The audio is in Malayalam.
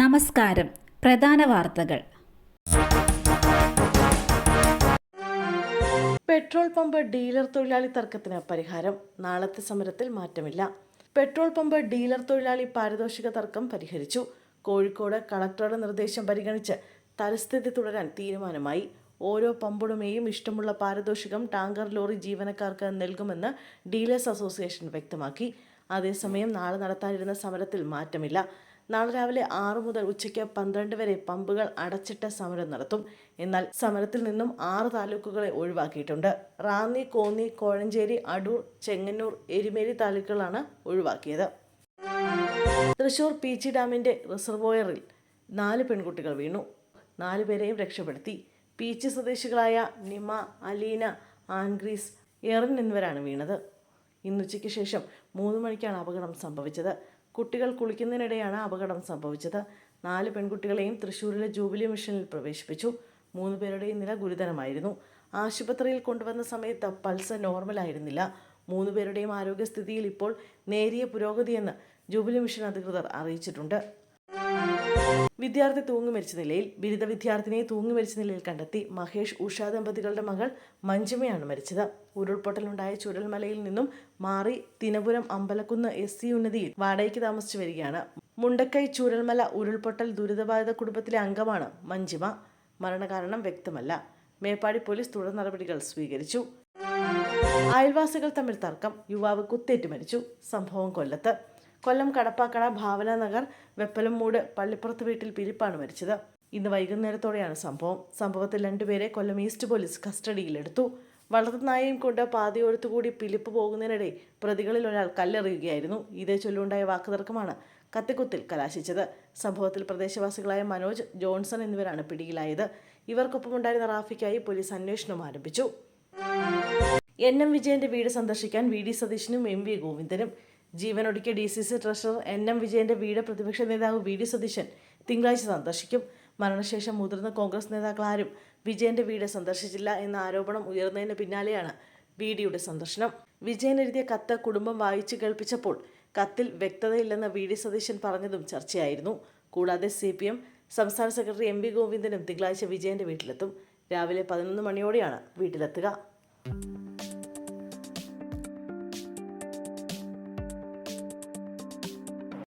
നമസ്കാരം. പ്രധാന വാർത്തകൾ. പെട്രോൾ പമ്പ് ഡീലർ തൊഴിലാളി തർക്കത്തിന് പരിഹാരം. നാളത്തെ സമരത്തിൽ മാറ്റമില്ല. പെട്രോൾ പമ്പ് ഡീലർ തൊഴിലാളി പാരിതോഷിക തർക്കം പരിഹരിച്ചു. കോഴിക്കോട് കളക്ടറുടെ നിർദ്ദേശം പരിഗണിച്ച് തലസ്ഥിതി തുടരാൻ തീരുമാനമായി. ഓരോ പമ്പുടമയും ഇഷ്ടമുള്ള പാരിതോഷികം ടാങ്കർ ലോറി ജീവനക്കാർക്ക് നൽകുമെന്ന് ഡീലേഴ്സ് അസോസിയേഷൻ വ്യക്തമാക്കി. അതേസമയം നാളെ നടത്താനിരുന്ന സമരത്തിൽ മാറ്റമില്ല. നാളെ രാവിലെ ആറ് മുതൽ ഉച്ചയ്ക്ക് പന്ത്രണ്ട് വരെ പമ്പുകൾ അടച്ചിട്ട് സമരം നടത്തും. എന്നാൽ സമരത്തിൽ നിന്നും ആറ് താലൂക്കുകളെ ഒഴിവാക്കിയിട്ടുണ്ട്. റാന്നി കോന്നി കോഴഞ്ചേരി അടൂർ ചെങ്ങന്നൂർ എരുമേലി താലൂക്കുകളാണ് ഒഴിവാക്കിയത്. തൃശൂർ പീച്ചി ഡാമിന്റെ റിസർവോയറിൽ നാല് പെൺകുട്ടികൾ വീണു. നാലുപേരെയും രക്ഷപ്പെടുത്തി. പീച്ചി സ്വദേശികളായ നിമ അലീന ആൻഗ്രീസ് എറിൻ എന്നിവരാണ് വീണത്. ഇന്നുച്ചയ്ക്ക് ശേഷം മൂന്ന് മണിക്കാണ് അപകടം സംഭവിച്ചത്. കുട്ടികൾ കുളിക്കുന്നതിനിടെയാണ് അപകടം സംഭവിച്ചത്. നാല് പെൺകുട്ടികളെയും തൃശ്ശൂരിലെ ജൂബിലി മിഷനിൽ പ്രവേശിപ്പിച്ചു. മൂന്ന് പേരുടെയും നില ഗുരുതരമായിരുന്നു. ആശുപത്രിയിൽ കൊണ്ടുവന്ന സമയത്ത് പൾസ് നോർമലായിരുന്നില്ല മൂന്ന് പേരുടെയും ആരോഗ്യസ്ഥിതിയിൽ ഇപ്പോൾ നേരിയ പുരോഗതിയെന്ന് ജൂബിലി മിഷൻ അധികൃതർ അറിയിച്ചിട്ടുണ്ട്. വിദ്യാർത്ഥി തൂങ്ങി മരിച്ച നിലയിൽ ബിരുദ വിദ്യാർത്ഥിനിയെ തൂങ്ങി മരിച്ച നിലയിൽ കണ്ടെത്തി മഹേഷ് ഉഷ ദമ്പതികളുടെ മകൾ മഞ്ജുമയാണ് മരിച്ചത്. ഉരുൾപൊട്ടലുണ്ടായ ചുരൽമലയിൽ നിന്നും മാറി തിനപുരം അമ്പലക്കുന്ന് എസ് സി ഉന്നതിയിൽ വാടകയ്ക്ക് താമസിച്ചു വരികയാണ്. മുണ്ടക്കൈ ചുരൽമല ഉരുൾപൊട്ടൽ ദുരിതബാധിത കുടുംബത്തിലെ അംഗമാണ് മഞ്ജിമ. മരണകാരണം വ്യക്തമല്ല. മേപ്പാടി പോലീസ് തുടർ നടപടികൾ സ്വീകരിച്ചു. അയൽവാസികൾ തമ്മിൽ തർക്കം. യുവാവ് കുത്തേറ്റ് മരിച്ചു. സംഭവം കൊല്ലത്ത്. കൊല്ലം കടപ്പാക്കട ഭാവന നഗർ വെപ്പലമൂട് പള്ളിപ്പുറത്ത് വീട്ടിൽ പിരിപ്പാണ് മരിച്ചത്. ഇന്ന് വൈകുന്നേരത്തോടെയാണ് സംഭവം. സംഭവത്തിൽ രണ്ടുപേരെ കൊല്ലം ഈസ്റ്റ് പോലീസ് കസ്റ്റഡിയിലെടുത്തു. വളർത്തുനായയും കൊണ്ട് പാതയോരത്തുകൂടി പിലിപ്പ് പോകുന്നതിനിടെ പ്രതികളിൽ ഒരാൾ കല്ലെറിയുകയായിരുന്നു. ഇതേ ചൊല്ലുണ്ടായ വാക്കുതർക്കമാണ് കത്തിക്കുത്തിൽ കലാശിച്ചത്. സംഭവത്തിൽ പ്രദേശവാസികളായ മനോജ് ജോൺസൺ എന്നിവരാണ് പിടിയിലായത്. ഇവർക്കൊപ്പമുണ്ടായിരുന്ന റാഫിക്കായി പോലീസ് അന്വേഷണം ആരംഭിച്ചു. എൻ എം വിജയന്റെ വീട് സന്ദർശിക്കാൻ വി ഡി സതീശനും എം വി ഗോവിന്ദനും ജീവനൊടുക്കിയ D C C treasurer N M വിജയന്റെ വീട് പ്രതിപക്ഷ നേതാവ് വി ഡി സതീശൻ തിങ്കളാഴ്ച സന്ദർശിക്കും. മരണശേഷം മുതിർന്ന കോൺഗ്രസ് നേതാക്കൾ ആരും വിജയന്റെ വീട് സന്ദർശിച്ചില്ല എന്ന ആരോപണം ഉയർന്നതിന് പിന്നാലെയാണ് വി ഡിയുടെ സന്ദർശനം. വിജയൻ എഴുതിയ കത്ത് കുടുംബം വായിച്ചു കേൾപ്പിച്ചപ്പോൾ കത്തിൽ വ്യക്തതയില്ലെന്ന് വി ഡി സതീശൻ പറഞ്ഞതും ചർച്ചയായിരുന്നു. കൂടാതെ സി പി എം സംസ്ഥാന സെക്രട്ടറി എം വി ഗോവിന്ദനും തിങ്കളാഴ്ച വിജയന്റെ വീട്ടിലെത്തും. രാവിലെ പതിനൊന്ന് മണിയോടെയാണ് വീട്ടിലെത്തുക.